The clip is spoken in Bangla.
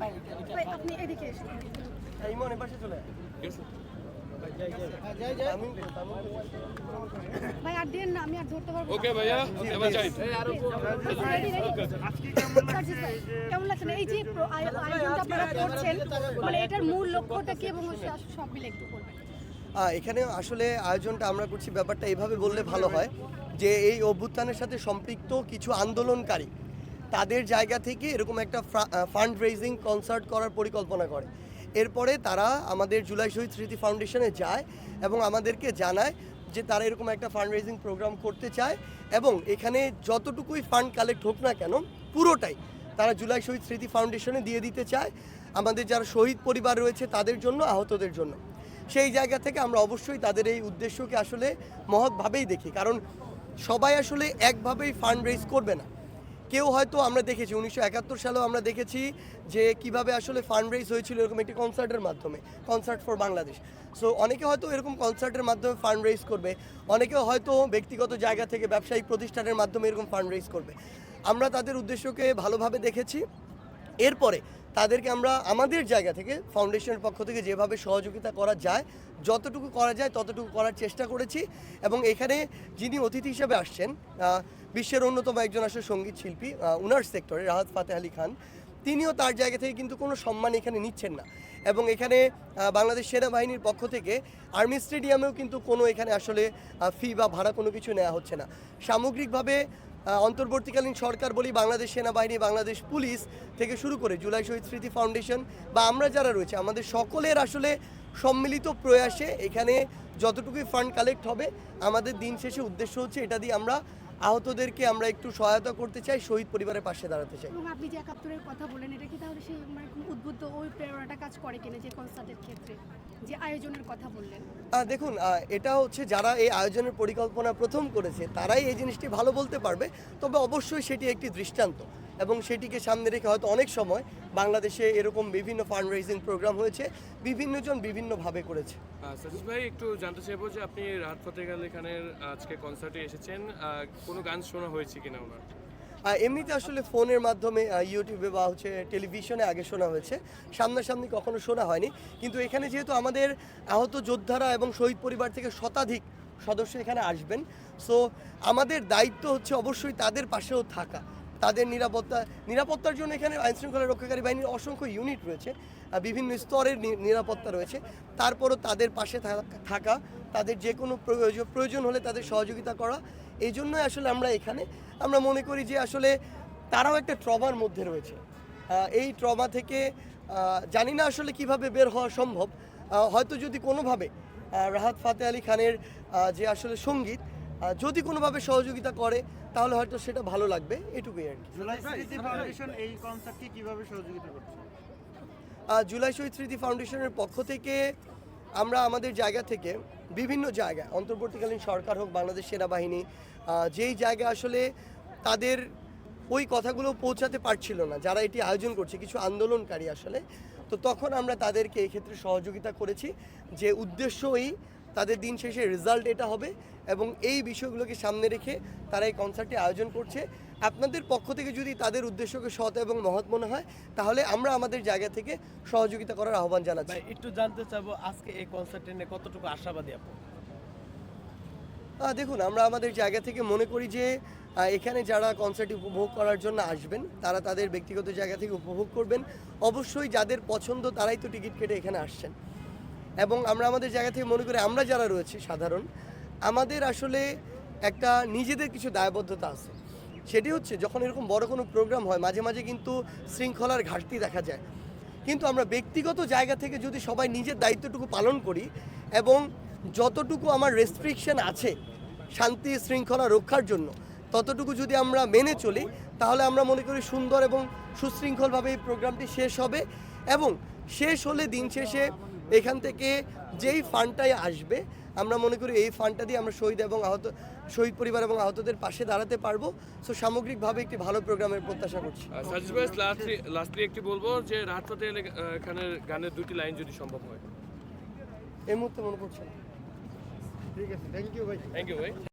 ভাই, আপনি এদিকে এসে। ইমন এপাশে চলে আয়। তামিম কো, তামিম কো। ভাই আর দেন না আমি আর ধরতে পারব ওকে ভাইয়া এবার যাই রেডি রেডি কেমন লাগছে এই যে আয়োজনটা আপনারা করছেন মানে এটার মূল লক্ষ্যটা কি এবং সব মিলে একটু বলবেন। এখানে আসলে আয়োজনটা আমরা করছি ব্যাপারটা এভাবে বললে ভালো হয় যে এই অভ্যুত্থানের সাথে সম্পৃক্ত কিছু আন্দোলনকারী তাদের জায়গা থেকে এরকম একটা ফান্ড রেজিং কনসার্ট করার পরিকল্পনা করে। এরপরে তারা আমাদের জুলাই শহীদ স্মৃতি ফাউন্ডেশনে যায় এবং আমাদেরকে জানায় যে তারা এরকম একটা ফান্ড রেজিং প্রোগ্রাম করতে চায় এবং এখানে যতটুকুই ফান্ড কালেক্ট হোক না কেন, পুরোটাই তারা জুলাই শহীদ স্মৃতি ফাউন্ডেশনে দিয়ে দিতে চায়। আমাদের যারা শহীদ পরিবার রয়েছে তাদের জন্য, আহতদের জন্য। সেই জায়গা থেকে আমরা অবশ্যই তাদের এই উদ্দেশ্যকে আসলে মহৎভাবেই দেখি। কারণ সবাই আসলে একভাবেই ফান্ড রেজ করবে না। কেউ হয়তো আমরা দেখেছি, উনিশশো একাত্তর সালেও আমরা দেখেছি যে কীভাবে আসলে ফান্ড রেজ হয়েছিল এরকম একটি কনসার্টের মাধ্যমে কনসার্ট ফর বাংলাদেশ সো অনেকে হয়তো এরকম কনসার্টের মাধ্যমে ফান্ড রেজ করবে, অনেকে হয়তো ব্যক্তিগত জায়গা থেকে ব্যবসায়িক প্রতিষ্ঠানের মাধ্যমে এরকম ফান্ড রেজ করবে। আমরা তাদের উদ্দেশ্যকে ভালোভাবে দেখেছি। এরপরে তাদেরকে আমরা আমাদের জায়গা থেকে ফাউন্ডেশনের পক্ষ থেকে যেভাবে সহযোগিতা করা যায়, যতটুকু করা যায় ততটুকু করার চেষ্টা করেছি। এবং এখানে যিনি অতিথি হিসেবে আসছেন বিশ্বের অন্যতম একজন আসলে সংগীত শিল্পী উনার সেক্টরে রাহাত ফাতে আলী খান, তিনিও তার জায়গা থেকে কিন্তু কোনো সম্মান এখানে নিচ্ছেন না। এবং এখানে বাংলাদেশ সেনাবাহিনীর পক্ষ থেকে আর্মি স্টেডিয়ামেও কিন্তু কোনো এখানে আসলে ফি বা ভাড়া কোনো কিছু নেওয়া হচ্ছে না। সামগ্রিকভাবে অন্তর্বর্তীকালীন সরকার বলি বাংলাদেশ সেনাবাহিনী, বাংলাদেশ পুলিশ থেকে শুরু করে জুলাই শহীদ স্মৃতি ফাউন্ডেশন বা আমরা যারা রয়েছে, আমাদের সকলের আসলে সম্মিলিত প্রয়াসে এখানে যতটুকুই ফান্ড কালেক্ট হবে, আমাদের দিন শেষে উদ্দেশ্য হচ্ছে এটা দিয়ে আমরা আহতদেরকে আমরা একটু সহায়তা করতে চাই, শহীদ পরিবারের পাশে দাঁড়াতে চাই। আপনি যে একাত্তরের কথা বলেন, এটা কি তাহলে সেই মানে উদ্বুদ্ধ ওই প্রেরণাটা কাজ করে কিনা যে কনসার্টের ক্ষেত্রে? যে আয়োজনের কথা বললেন। দেখুন এটা হচ্ছে যারা এই আয়োজনের পরিকল্পনা প্রথম করেছে তারাই এই জিনিসটি ভালো বলতে পারবে। তবে অবশ্যই সেটি একটি দৃষ্টান্ত এবং সেটিকে সামনে রেখে হয়তো অনেক সময় বাংলাদেশে এরকম বিভিন্ন ফান্ড রেজিং প্রোগ্রাম হয়েছে বিভিন্নজন বিভিন্নভাবে করেছে। সাজিদ ভাই একটু জানতে চাইব যে আপনি রাত ফতেহ আলী খানের আজকে কনসার্টে এসেছেন কোনো গান শোনা হয়েছে কিনা ওনার? এমনিতে আসলে ফোনের মাধ্যমে ইউটিউবে বা হচ্ছে টেলিভিশনে আগে শোনা হয়েছে। সামনাসামনি কখনো শোনা হয়নি। কিন্তু এখানে যেহেতু আমাদের আহত যোদ্ধারা এবং শহীদ পরিবার থেকে শতাধিক সদস্য এখানে আসবেন সো আমাদের দায়িত্ব হচ্ছে অবশ্যই তাদের পাশেও থাকা। তাদের নিরাপত্তা, নিরাপত্তার জন্য এখানে আইনশৃঙ্খলা রক্ষাকারী বাহিনীর অসংখ্য ইউনিট রয়েছে বিভিন্ন স্তরের নিরাপত্তা রয়েছে। তারপরও তাদের পাশে থাকা, তাদের যে কোনো প্রয়োজন প্রয়োজন হলে তাদের সহযোগিতা করা, এই জন্যই আসলে আমরা এখানে, আমরা মনে করি যে আসলে তারাও একটা ট্রমার মধ্যে রয়েছে। এই ট্রমা থেকে জানি না আসলে কীভাবে বের হওয়া সম্ভব হয়তো যদি কোনোভাবে রাহাত ফাতে আলী খানের যে আসলে সংগীত যদি কোনোভাবে সহযোগিতা করে তাহলে হয়তো সেটা ভালো লাগবে এটুকুই আর কি। জুলাই এই কনসার্টকে কীভাবে সহযোগিতা করছে? জুলাই শহীদ স্মৃতি ফাউন্ডেশনের পক্ষ থেকে আমরা আমাদের জায়গা থেকে বিভিন্ন জায়গায় অন্তর্বর্তীকালীন সরকার হোক বাংলাদেশ সেনাবাহিনী যেই জায়গা আসলে তাদের ওই কথাগুলো পৌঁছাতে পারছিল না যারা এটি আয়োজন করছে কিছু আন্দোলনকারী আসলে তো তখন আমরা তাদেরকে এক্ষেত্রে সহযোগিতা করেছি যে উদ্দেশ্যই তাদের দিন শেষে রেজাল্ট এটা হবে এবং এই বিষয়গুলোকে সামনে রেখে তারা এই কনসার্টটি আয়োজন করছে। আপনাদের পক্ষ থেকে যদি তাদের উদ্দেশ্যকে সৎ এবং মহৎ মনে হয় তাহলে আমরা আমাদের জায়গা থেকে সহযোগিতা করার আহ্বান জানাচ্ছি। একটু জানতে চাবো আজকে এই কনসার্টে নিয়ে কতটুকু আশাবাদী আপনি দেখুন আমরা আমাদের জায়গা থেকে মনে করি যে এখানে যারা কনসার্ট উপভোগ করার জন্য আসবেন তারা তাদের ব্যক্তিগত জায়গা থেকে উপভোগ করবেন। অবশ্যই যাদের পছন্দ তারাই তো টিকিট কেটে এখানে আসছেন। এবং আমরা আমাদের জায়গা থেকে মনে করি আমরা যারা রয়েছি সাধারণ, আমাদের আসলে একটা নিজেদের কিছু দায়বদ্ধতা আছে। সেটি হচ্ছে যখন এরকম বড় কোনো প্রোগ্রাম হয়, মাঝে মাঝে কিন্তু শৃঙ্খলার ঘাটতি দেখা যায়। কিন্তু আমরা ব্যক্তিগত জায়গা থেকে যদি সবাই নিজের দায়িত্বটুকু পালন করি এবং যতটুকু আমার রেস্ট্রিকশন আছে শান্তি, শৃঙ্খলা রক্ষার জন্য, ততটুকু যদি আমরা মেনে চলি, তাহলে আমরা মনে করি সুন্দর এবং সুশৃঙ্খলভাবে এই প্রোগ্রামটি শেষ হবে এবং শেষ হলে দিন শেষে এখান থেকে যেই ফান্ডটাই আসবে আমরা মনে করি এই ফান্ডটা দিয়ে আমরা শহীদ এবং আহত শহীদ পরিবার এবং আহতদের পাশে দাঁড়াতে পারব। সো সামগ্রিকভাবে একটি ভালো প্রোগ্রামের প্রত্যাশা করছি। লাস্টলি লাস্টলি একটি বলব যে রাত ফতেহ এখানে খানের গানের দুটি লাইন যদি সম্ভব হয়। এই মুহূর্তে মনে পড়ছে ঠিক আছে থ্যাংক ইউ ভাই। থ্যাংক ইউ ভাই।